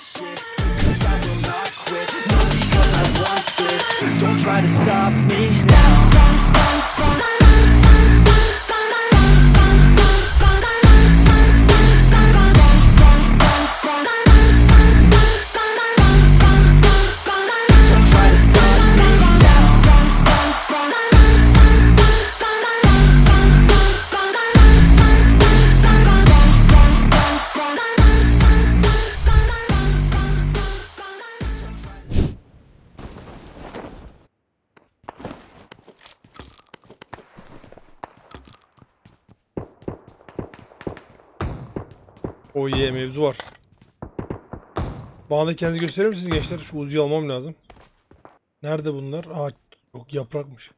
cause I will not quit, not because I want this. Don't try to stop me O iyi mevzu var. Bana da kendinizi gösterir misiniz gençler? Şu Uzi'yi almam lazım. Nerede bunlar? Aa yok yaprakmış.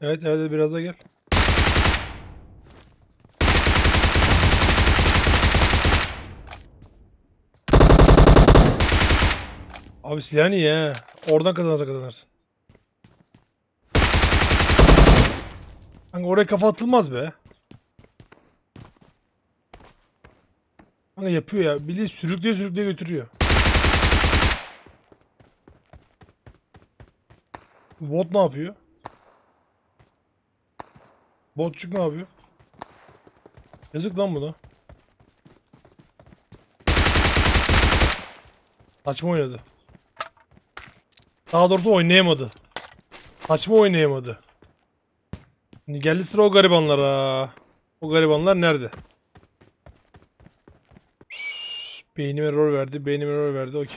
Evet evet biraz da gel. Abi silah iyi he. Oradan kazanırsa kazanırsın. Kanka oraya kafa atılmaz be. Kanka yapıyor ya. Bili sürükleye sürükleye götürüyor. Bot ne yapıyor? Botçuk ne yapıyor? Yazık lan buna. Saçma oynadı. Daha doğrusu oynayamadı. Saçma oynayamadı. Geldi sıra o garibanlara. O garibanlar nerede? Beynim error verdi. Beynim error verdi. Okey.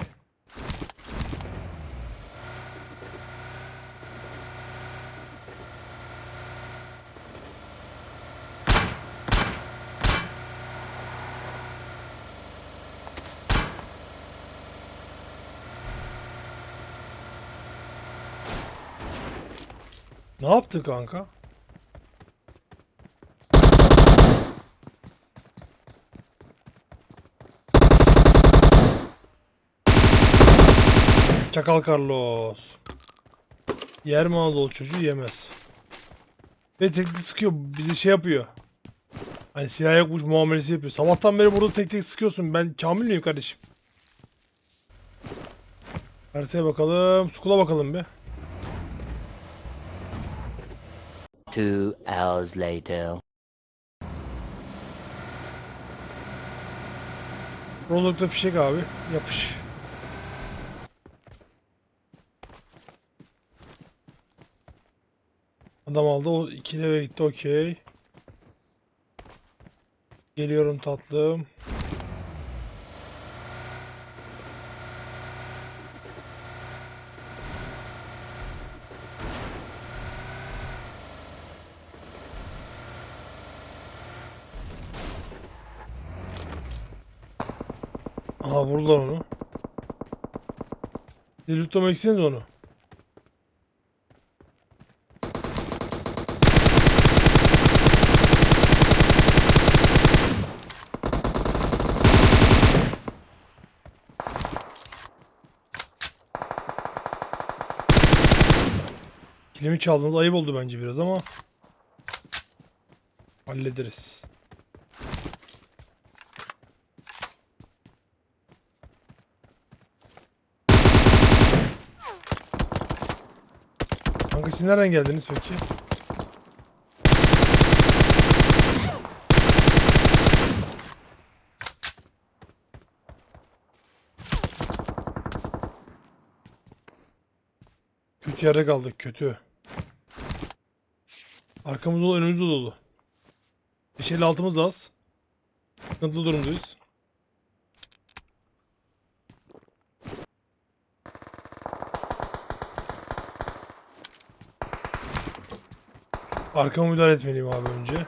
Ne yaptı kanka? Çakal Carlos. Yer mi Anadolu çocuğu yemez. Ve tek tek sıkıyor. Bizi şey yapıyor. Hani silah yokmuş muamelesi yapıyor. Sabahtan beri burada tek tek sıkıyorsun. Ben kamil miyim kardeşim? Haritaya bakalım. Skula bakalım bir. Two hours later. Rollock'ta fişek abi. Yapış. Adam aldı. O ikili eve gitti. Okey. Geliyorum tatlım. Aha vurdular onu. Delirtlamak ekseniz onu. Kilimi çaldınız ayıp oldu bence biraz ama hallederiz. Kanka siz nereden geldiniz peki? Kötü yerde kaldık kötü. Arkamız dolu önümüz dolu. Beşerli altımız da az. Sıkıntılı durumdayız. Arkama müdahale etmeliyim abi önce.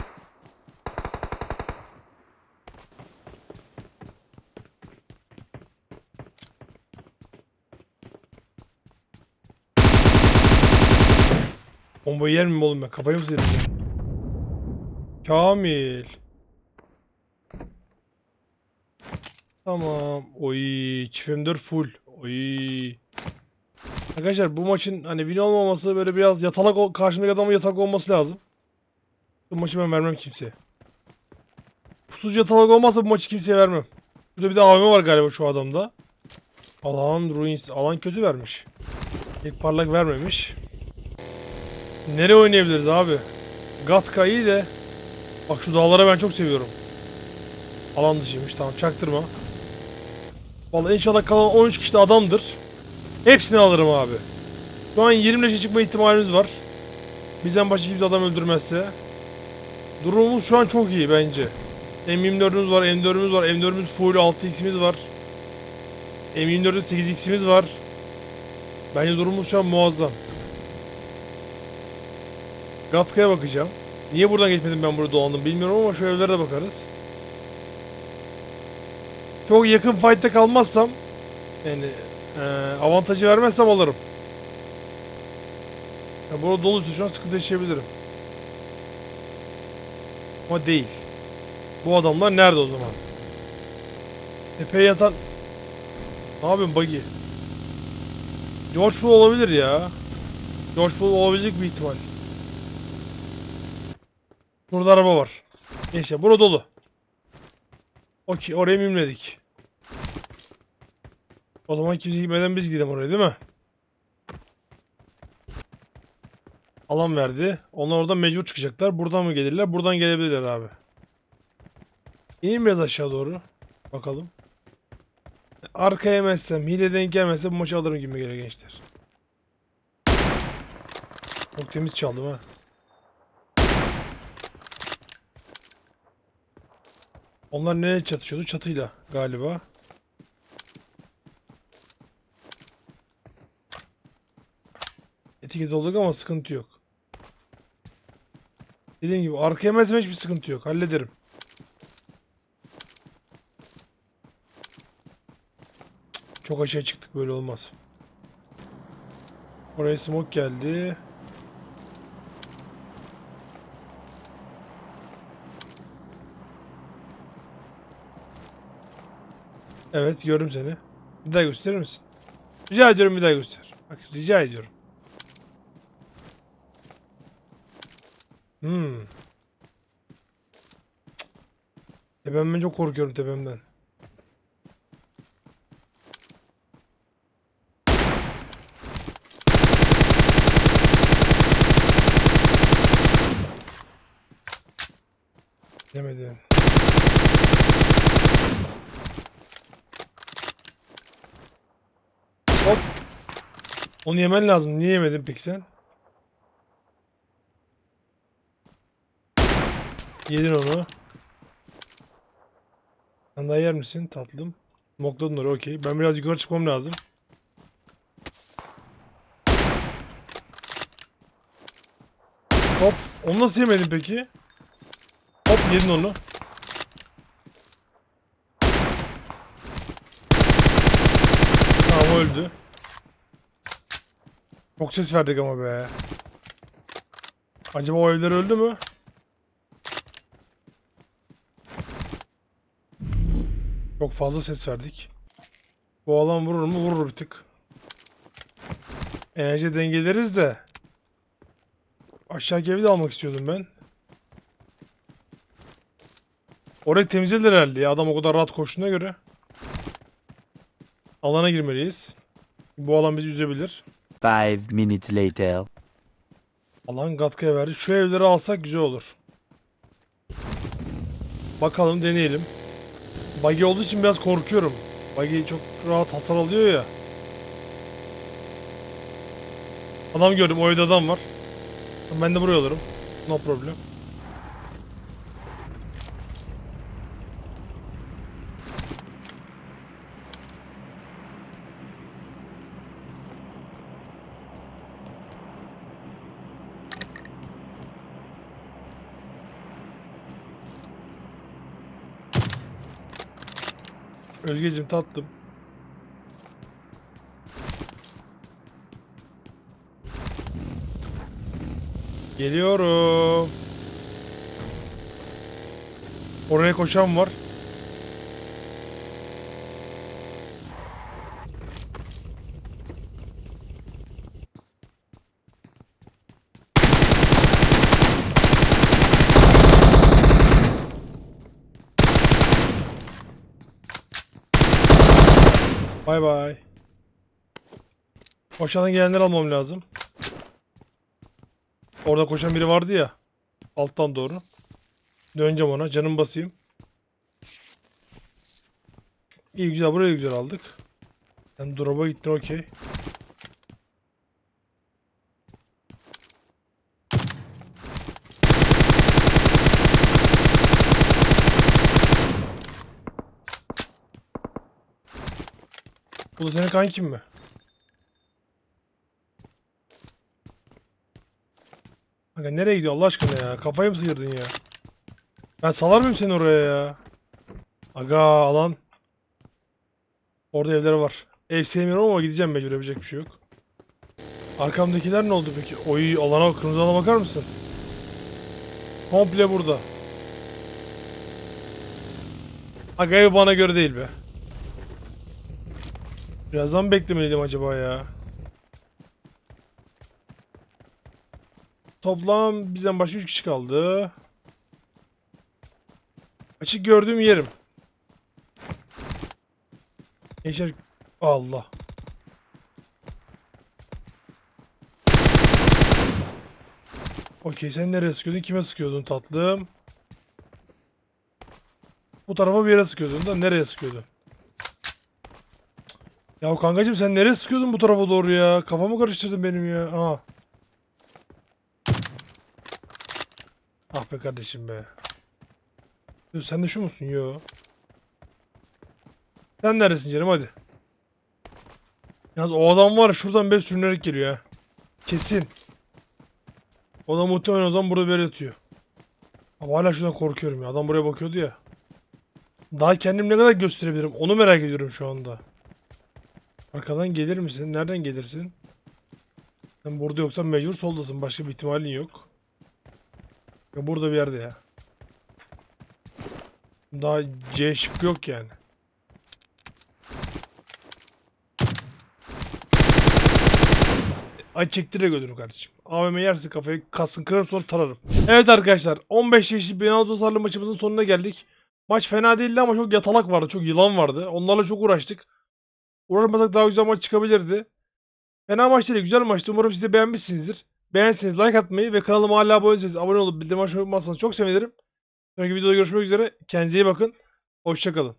Bombayı yer miyim oğlum ben? Kafayı mı sıyıracağım? Kamil. Tamam. Oy. Çift M4 full. Oy. Arkadaşlar bu maçın hani win olmaması böyle biraz yatalak karşımdaki adamın yatalak olması lazım. Bu maçı ben vermem kimseye. pusucu yatalak olmazsa bu maçı kimseye vermem. Şurada bir de AVM var galiba şu adamda. Alan Ruins. Alan kötü vermiş. İlk parlak vermemiş. Nereye oynayabiliriz abi? Gatka iyi de. Bak şu dağlara ben çok seviyorum. Alan dışıymış tamam çaktırma. Vallahi inşallah kalan 13 kişi de adamdır. Hepsini alırım abi. Şu an 20 leşe çıkma ihtimalimiz var. Bizden başka kimse adam öldürmezse. Durumumuz şu an çok iyi bence. M24'ümüz var, M4'ümüz var, M4'ümüz full 6x'imiz var. M24'de 8x'imiz var. Bence durumumuz şu an muazzam. Gatka'ya bakacağım. Niye buradan geçmedim ben burada dolandım bilmiyorum ama şu evlere de bakarız. Çok yakın fight'te kalmazsam yani eee, avantajı vermezsem alırım. Ya burada doluysa şu an sıkıntı yaşayabilirim. Ama değil. Bu adamlar nerede o zaman? Tepeye yatan... Ne yapıyorsun Buggy? George Bull olabilir ya. George Bull olabilecek bir ihtimal. Burada araba var. Neyse bura dolu. Okey oraya mimledik. O zaman kimse gitmeden biz gidelim oraya değil mi? Alan verdi. Onlar oradan mecbur çıkacaklar. Buradan mı gelirler? Buradan gelebilirler abi. İneyim biraz aşağı doğru. Bakalım. Arkaya yemezsem, hile denk gelmezse bu maçı alırım gibi geliyor gençler. Çok temiz çaldım ha. Onlar nereye çatışıyordu? Çatıyla galiba. Etiket olduk ama sıkıntı yok. Dediğim gibi arkaya yemezsem hiçbir sıkıntı yok. Hallederim. Çok aşağı çıktık böyle olmaz. Oraya smoke geldi. Evet gördüm seni. Bir daha gösterir misin? Rica ediyorum bir daha göster. Bak rica ediyorum. Hmm. Tepemden çok korkuyorum tepemden. Yemedi. Hop. Onu yemen lazım. Niye yemedin peki sen? Yedin onu. Sen daha yer misin tatlım? Mokladın oraya okey. Ben biraz yukarı çıkmam lazım. Hop. Onu nasıl yemedin peki? Hop yedin onu. Tamam o öldü. Çok ses verdik ama be. Acaba o evler öldü mü? Çok fazla ses verdik. Bu alan vurur mu? Vurur bir tık. Enerji dengeleriz de. Aşağı evi de almak istiyordum ben. Orayı temizlediler herhalde ya. Adam o kadar rahat koştuğuna göre. Alana girmeliyiz. Bu alan bizi üzebilir. Five minutes later. Alan Gatka'ya verdi. Şu evleri alsak güzel olur. Bakalım deneyelim. Buggy olduğu için biraz korkuyorum. Buggy çok rahat hasar alıyor ya. Adam gördüm. O evde adam var. Ben de buraya alırım. No problem. Özgeciğim tatlım. Geliyorum. Oraya koşan var. Bay bay. Aşağıdan gelenleri almam lazım. Orada koşan biri vardı ya. Alttan doğru. Döneceğim ona. Canım basayım. İyi güzel. Burayı güzel aldık. Sen drop'a gittin okey. Bu senin kankin mi? Kanka nereye gidiyor Allah aşkına ya? Kafayı mı sıyırdın ya? Ben salar mıyım seni oraya ya? Aga alan. Orada evleri var. Ev sevmiyorum ama gideceğim mecbur yapacak bir şey yok. Arkamdakiler ne oldu peki? Oy alana kırmızı alana bakar mısın? Komple burada. Aga ev bana göre değil be. Birazdan beklemeliydim acaba ya. Toplam bizden başka 3 kişi kaldı. Açık gördüğüm yerim. Gençler Allah. Okey sen nereye sıkıyordun? Kime sıkıyordun tatlım? Bu tarafa bir yere sıkıyordun da nereye sıkıyordun? Ya kankacım sen nereye sıkıyordun bu tarafa doğru ya? Kafamı karıştırdın benim ya. Aha. Ah be kardeşim be. Sen de şu musun? Yo. Sen neresin canım hadi. Yalnız o adam var şuradan beri sürünerek geliyor ha. Kesin. O da muhtemelen o zaman burada bir yere yatıyor. Ama hala şuradan korkuyorum ya. Adam buraya bakıyordu ya. Daha kendim ne kadar gösterebilirim onu merak ediyorum şu anda. Arkadan gelir misin? Nereden gelirsin? Sen burada yoksan mecbur soldasın. Başka bir ihtimalin yok. Ya burada bir yerde ya. Daha C şıkkı yok yani. Ay çektire götürün kardeşim. AVM yersin kafayı kasın kırarım sonra tararım. Evet arkadaşlar 15 yaşlı Benaldo Sarlı maçımızın sonuna geldik. Maç fena değildi ama çok yatalak vardı. Çok yılan vardı. Onlarla çok uğraştık. Uğraşmasak daha güzel maç çıkabilirdi. Fena maç değil. Güzel maçtı. Umarım siz de beğenmişsinizdir. Beğenseniz like atmayı ve kanalıma hala abone değilseniz abone olup bildirim açmayı unutmazsanız çok sevinirim. Sonraki videoda görüşmek üzere. Kendinize iyi bakın. Hoşçakalın.